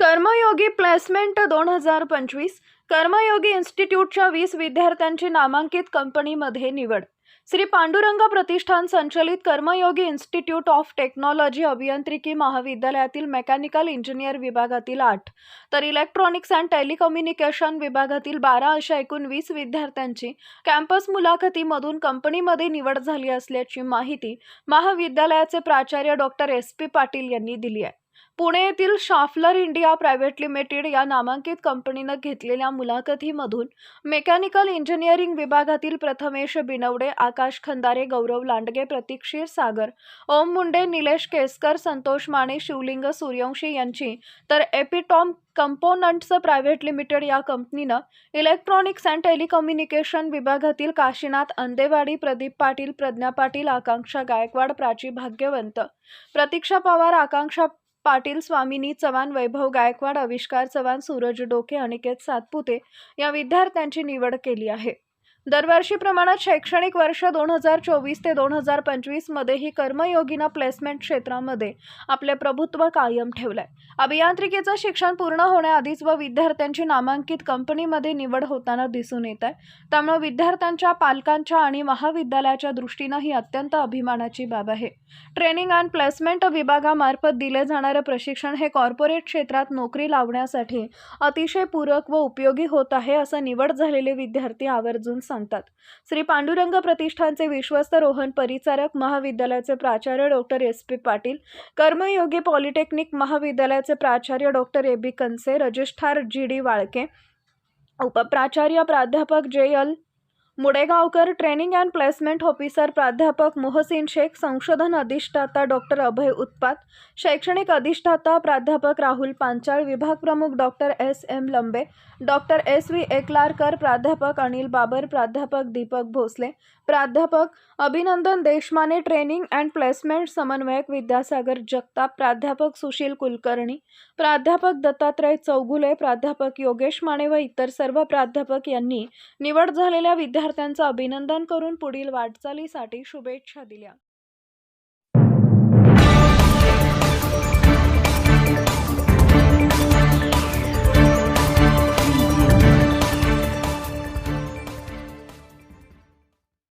कर्मयोगी placement दोन हजार पंचवीस कर्मयोगी इन्स्टिट्यूटच्या वीस विद्यार्थ्यांची नामांकित कंपनीमध्ये निवड. श्री पांडुरंग प्रतिष्ठान संचलित कर्मयोगी इन्स्टिट्यूट ऑफ टेक्नॉलॉजी अभियांत्रिकी महाविद्यालयातील मेकॅनिकल इंजिनियर विभागातील आठ तर इलेक्ट्रॉनिक्स अँड टेलिकम्युनिकेशन विभागातील बारा अशा एकूण वीस विद्यार्थ्यांची कॅम्पस मुलाखतीमधून कंपनीमध्ये निवड झाली असल्याची माहिती महाविद्यालयाचे प्राचार्य डॉक्टर एस पी पाटील यांनी दिली आहे. पुणे येथील शाफलर इंडिया प्रायव्हेट लिमिटेड या नामांकित कंपनीनं घेतलेल्या मुलाखतीमधून मेकॅनिकल इंजिनिअरिंग विभागातील प्रथमेश बिनवडे आकाश खंदारे गौरव लांडगे प्रतीक क्षीरसागर ओम मुंडे निलेश केसकर संतोष माने शिवलिंग सूर्यवंशी यांची तर एपिटॉम कंपोनंट्स प्रायव्हेट लिमिटेड या कंपनीनं इलेक्ट्रॉनिक्स अँड टेलिकम्युनिकेशन विभागातील काशीनाथ अंदेवाडी प्रदीप पाटील प्रज्ञा पाटील आकांक्षा गायकवाड प्राची भाग्यवंत प्रतीक्षा पवार आकांक्षा पाटील स्वामिनी चव्हाण वैभव गायकवाड आविष्कार चव्हाण सूरज डोके अनिकेत सातपुते या विद्यार्थ्यांची निवड केली आहे. दरवर्षीप्रमाणे शैक्षणिक वर्ष दोन हजार चोवीस ते दोन हजार पंचवीसमध्येही कर्मयोगीनं प्लेसमेंट क्षेत्रामध्ये आपले प्रभुत्व कायम ठेवलं आहे अभियांत्रिकीचं शिक्षण पूर्ण होण्याआधीच व विद्यार्थ्यांची नामांकित कंपनीमध्ये निवड होताना दिसून येत आहे त्यामुळे विद्यार्थ्यांच्या पालकांच्या आणि महाविद्यालयाच्या दृष्टीनं ही अत्यंत अभिमानाची बाब आहे. ट्रेनिंग अँड प्लेसमेंट विभागामार्फत दिले जाणारे प्रशिक्षण हे कॉर्पोरेट क्षेत्रात नोकरी लावण्यासाठी अतिशय पूरक व उपयोगी होत आहे असं निवड झालेले विद्यार्थी आवर्जून सांगतात. श्री पांडुरंग प्रतिष्ठानचे विश्वस्त रोहन परिचारक महाविद्यालयाचे प्राचार्य doctor S. P. Patil Karmayogi polytechnic महाविद्यालयाचे प्राचार्य doctor A. B. Kanase registrar G. D. Walke उपप्राचार्य प्राध्यापक J. L. Mudegaonkar training and placement officer प्राध्यापक मोहसिन शेख संशोधन अधिष्ठाता डॉक्टर अभय उत्पात शैक्षणिक अधिष्ठाता प्राध्यापक राहुल पांचाळ विभाग प्रमुख doctor S. M. Lambe doctor S. V. Ekalarkar प्राध्यापक अनिल बाबर प्राध्यापक दीपक भोसले प्राध्यापक अभिनंदन देशमाने ट्रेनिंग अँड प्लेसमेंट समन्वयक विद्यासागर जगताप प्राध्यापक सुशील कुलकर्णी प्राध्यापक दत्तात्रय चौगुले प्राध्यापक योगेश माने व इतर सर्व प्राध्यापक यांनी निवड झालेल्या विद्यार्थ्यांचं अभिनंदन करून पुढील वाटचालीसाठी शुभेच्छा दिल्या.